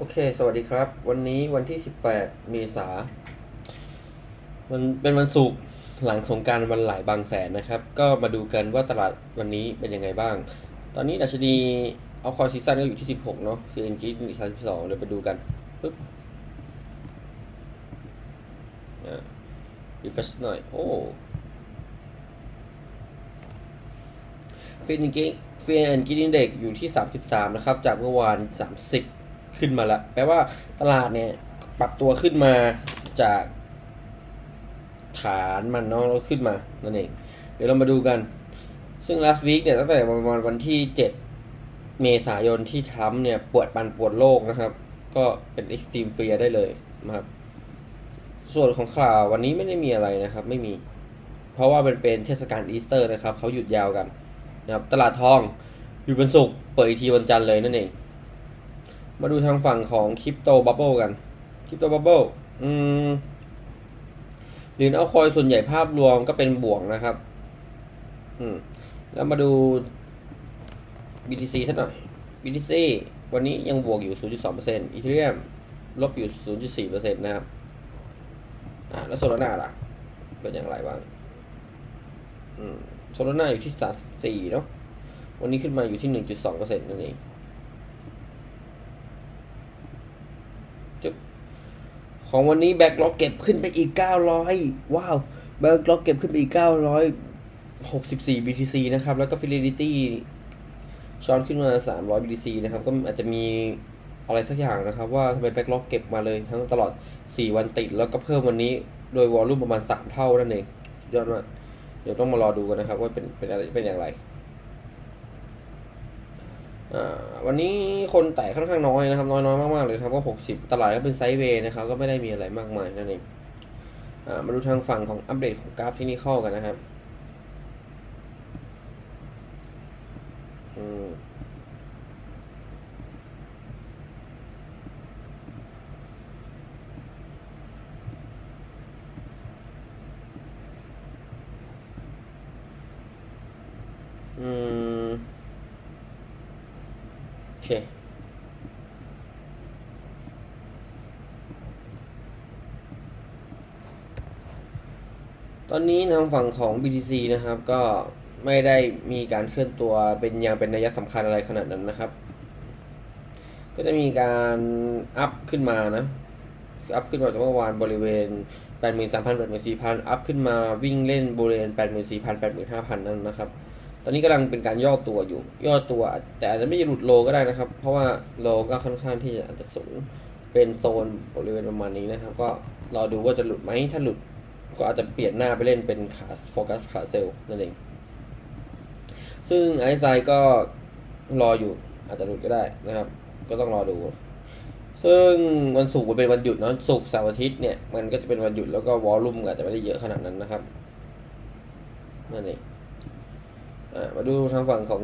โอเค สวัสดีครับ วันนี้วันที่ 18 เมษา มันเป็นวันศุกร์หลังสงการวันไหลบางแสนนะครับ ก็มาดูกันว่าตลาดวันนี้เป็นยังไงบ้าง ตอนนี้ดัชนีเอาคอยซีซั่นก็อยู่ที่ 16 เนาะ CNG อยู่ที่32เดี๋ยวไปดูกันปึ๊บอ่า refresh หน่อย โอ้ฟินกิฟินกินเด็กอยู่ที่ 33 นะครับ จากเมื่อวาน 30 ขึ้นมาแล้วแปลว่าตลาดเนี่ยปรับตัวขึ้นมาจากฐานมันเนาะแล้วขึ้นมานั่นเอง เดี๋ยวเรามาดูกัน ซึ่ง last week เนี่ยตั้งแต่ประมาณวันที่ 7 เมษายนที่ทรัมป์เนี่ยปวดปันปวดโลกนะครับ ก็เป็น extreme fear ได้เลยนะครับ ส่วนของข่าววันนี้ไม่ได้มีอะไรนะครับ ไม่มี เพราะว่ามันเป็นเทศกาลอีสเตอร์นะครับเขาหยุดยาวกันนะครับตลาดทองหยุดวันศุกร์เปิดอีกทีวันจันทร์เลยนั่นเอง มาดูทางฝั่งของคริปโตบับเบิลกันคริปโตบับเบิลอืมหรียญเอาคอยส่วนใหญ่ภาพรวมก็เป็นบวกนะครับ อืม แล้วมาดู BTC สักหน่อย BTC วันนี้ยังบวกอยู่ 0.2%อีเทเรียมลบอยู่ 0.4%นะครับ อ่า แล้วโซลาร่าล่ะ เป็นอย่างไรบ้าง อืม โซลาร่าอยู่ที่ 34 เนาะ วันนี้ขึ้นมาอยู่ที่ 1.2%นั่นเอง จุ๊บของวันนี้แบ็กล็อกเก็บขึ้นไปอีก 900 ว้าว แบ็กล็อกเก็บขึ้นไปอีก 964 BTC นะครับ แล้วก็ Fidelity ช้อนขึ้นมา 300 BTC นะครับ ก็อาจจะมีอะไรสักอย่างนะครับ ว่าทำไมแบ็กล็อกเก็บมาเลยทั้งตลอด 4 วันติด แล้วก็เพิ่มวันนี้โดยวอลลุ่มประมาณ 3 เท่านั่นเองยอดมากเดี๋ยวต้องมารอดูกันนะครับ ว่าเป็นเป็นอะไรเป็นอย่างไร วันนี้คนแตะค่อนข้างน้อยนะครับ น้อยน้อยมากๆเลยครับก็หกสิบตลาดก็เป็นไซด์เวย์นะครับ ก็ไม่ได้มีอะไรมากมายนั่นเองมาดูทางฝั่งของอัปเดตของกราฟที่นี่เข้ากันนะครับอืมอืม โอ เคตอนนี้ทางฝั่งของ BTC นะครับ ก็ไม่ได้มีการเคลื่อนตัวเป็นอย่างเป็นนัยสำคัญอะไรขนาดนั้นนะครับ ก็จะมีการอัพขึ้นมานะอัพขึ้นมาจากเมื่อวานบริเวณ 83,000 84,000 อัพขึ้นมาวิ่งเล่นบริเวณ 84,000 85,000 นั่นนะครับ อนนี้กำลังเป็นการย่อตัวอยู่ ย่อตัว แต่อาจจะไม่หลุดโลก็ได้นะครับ เพราะว่าโลก็ค่อนข้างที่จะอาจจะสูงเป็นโซนบริเวณประมาณนี้นะครับ ก็รอดูว่าจะหลุดไหมถ้าหลุดก็อาจจะเปลี่ยนหน้าไปเล่นเป็นขาโฟกัสขาเซลล์นั่นเอง ซึ่งไอซ์ไซก็รออยู่อาจจะหลุดก็ได้นะครับ ก็ต้องรอดู ซึ่งวันศุกร์มันเป็นวันหยุดเนาะศุกร์เสาร์อาทิตย์เนี่ยมันก็จะเป็นวันหยุดแล้วก็วอลลุ่มอาจจะไม่ได้เยอะขนาดนั้นนะครับนั่นเอง มาดูทางฝั่งของ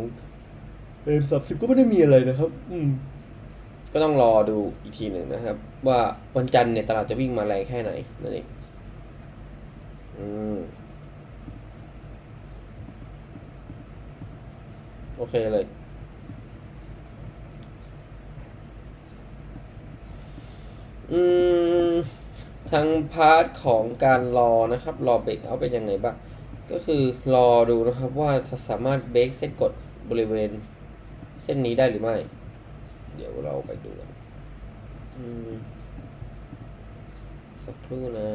เอ็มสามสิบก็ไม่ได้มีอะไรนะครับ อืม ก็ต้องรอดูอีกทีหนึ่งนะครับ ว่าวันจันทร์เนี่ยตลาดจะวิ่งมาแรงแค่ไหนนั่นเองอืมโอเคเลย อืมทางพาร์ทของการรอนะครับ รอเบรกเอาเป็นยังไงบ้าง ก็คือรอดูนะครับว่าจะสามารถเบรกเส้นกดบริเวณเส้นนี้ได้หรือไม่ เดี๋ยวเราไปดูกันอืมสักครู่นะ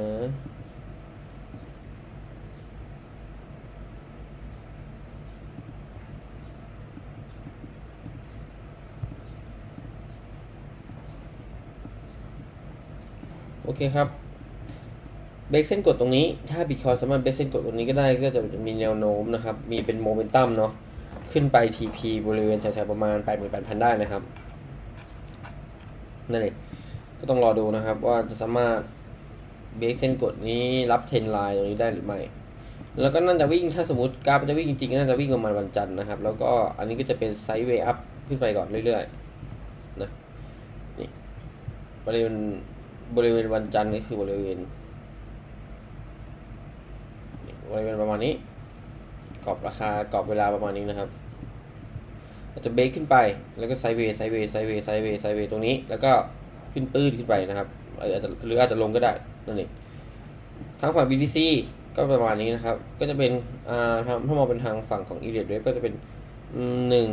โอเคครับ เบรกเส้นกดตรงนี้ ถ้าบิตคอยสามารถเบรกเส้นกดตรงนี้ก็ได้ก็จะมีแนวโน้มนะครับ มีเป็นโมเมนตัมเนาะ ขึ้นไป TP บริเวณแถวๆประมาณ 88,000 ได้นะครับ นั่นเองก็ต้องรอดูนะครับว่าจะสามารถเบรกเส้นกดนี้รับเทรนไลน์ตรงนี้ได้หรือไม่ แล้วก็น่าจะวิ่งถ้าสมมติกราฟจะวิ่งจริงๆก็น่าจะวิ่งประมาณวันจันทร์นะครับ แล้วก็อันนี้ก็จะเป็นไซด์เวย์อัพขึ้นไปก่อนเรื่อยๆนะนี่บริเวณบริเวณวันจันทร์ก็คือบริเวณ บริเวณประมาณนี้ กรอบราคากรอบเวลาประมาณนี้นะครับอาจจะเบรกขึ้นไปแล้วก็ไซเวย์ไซเวย์ไซเวย์ไซเวย์ไซเวย์ตรงนี้ แล้วก็ขึ้นปื้ดขึ้นไปนะครับอาจจะหรืออาจจะลงก็ได้นั่นเองทางฝั่ง BTC ก็ประมาณนี้นะครับ ก็จะเป็นอ่าถ้ามองเป็นทางฝั่งของ e l i o t Wave ก็จะเป็นหนึ่ง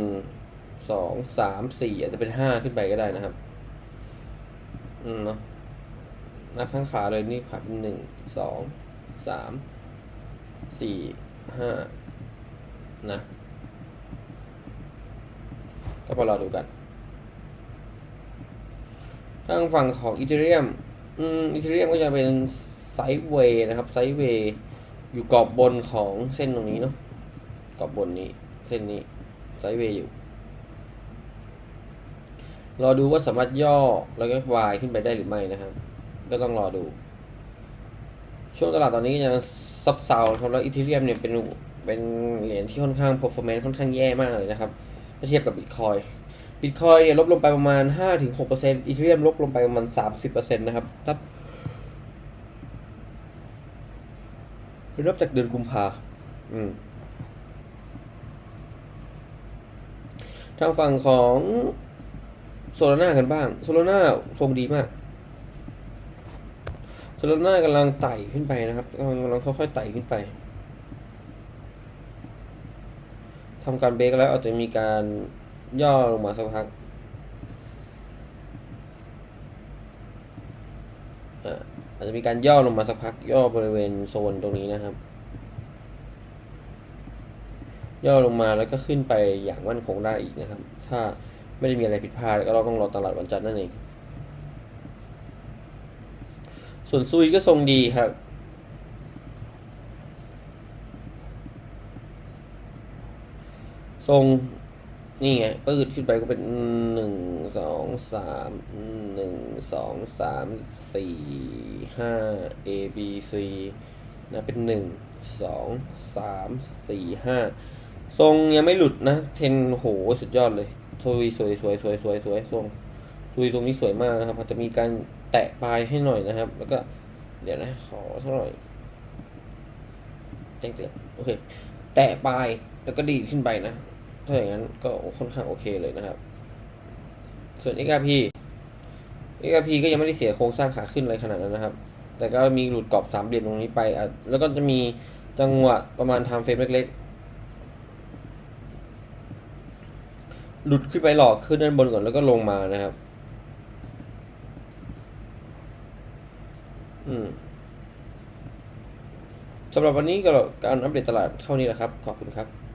สองสามสี่อาจจะเป็นห้าขึ้นไปก็ได้นะครับ อืมเนาะนับทั้งขาเลยนี่ขาเป็นหนึ่งสองสาม สี่ห้านะก็มารอดูกัน ทางฝั่งของอีเทเรียมอืมอีเทเรียมก็จะเป็นไซด์เวย์นะครับ ไซด์เวย์อยู่กรอบบนของเส้นตรงนี้เนาะ กรอบบนนี้ เส้นนี้ ไซด์เวย์อยู่ รอดูว่าสามารถย่อแล้วก็วายขึ้นไปได้หรือไม่นะครับ ก็ต้องรอดู ช่วงตลาดตอนนี้ยังซับเซาครับแล้วอีเทเรียมเนี่ยเป็นเป็นเหรียญที่ค่อนข้าง performance ค่อนข้างแย่มากเลยนะครับถ้าเทียบกับบิตคอยบิตคอยเนี่ยลบลงไปประมาณ 5-6%อีเทเรียมลบลงไปประมาณ 30%นะครับถ้านับจากเดือนกุมภาอืมทางฝั่งของโซลาร่ากันบ้างโซลาร่าทรงดีมาก โซลาร่ากำลังไต่ขึ้นไปนะครับกำลังกำลังค่อยๆไต่ขึ้นไปทำการเบรกแล้วอาจจะมีการย่อลงมาสักพักอะอาจจะมีการย่อลงมาสักพัก ย่อบริเวณโซนตรงนี้นะครับ ย่อลงมาแล้วก็ขึ้นไปอย่างมั่นคงได้อีกนะครับ ถ้าไม่ได้มีอะไรผิดพลาดก็เราต้องรอตลาดวันจันทร์นั่นเอง ส่วนซุยก็ทรงดีครับทรงนี่ไงปืดขึ้นไปก็เป็นหนึ่งสองสามหนึ่งสองสามสี่ห้า A B C นะเป็นหนึ่งสองสามสี่ห้าทรงยังไม่หลุดนะ เทนโหสุดยอดเลย สวยสวยสวยสวยสวยสวยทรง สวยตรงนี้สวยมากนะครับอาจจะมีการแตะปลายให้หน่อยนะครับ แล้วก็เดี๋ยวนะขอเท่าไหร่แจ้งเตือนโอเค แตะปลายแล้วก็ดีดขึ้นไปนะ ถ้าอย่างนั้นก็ค่อนข้างโอเคเลยนะครับ ส่วน XRP XRP ก็ยังไม่ได้เสียโครงสร้างขาขึ้นอะไรขนาดนั้นนะครับ แต่ก็มีหลุดกรอบสามเหลี่ยมตรงนี้ไป แล้วก็จะมีจังหวะประมาณทม์เฟรมเล็กๆหลุดขึ้นไปหลอกขึ้นด้านบนก่อนแล้วก็ลงมานะครับ อืม สำหรับวันนี้ก็การอัปเดตตลาดเท่านี้แหละครับ ขอบคุณครับ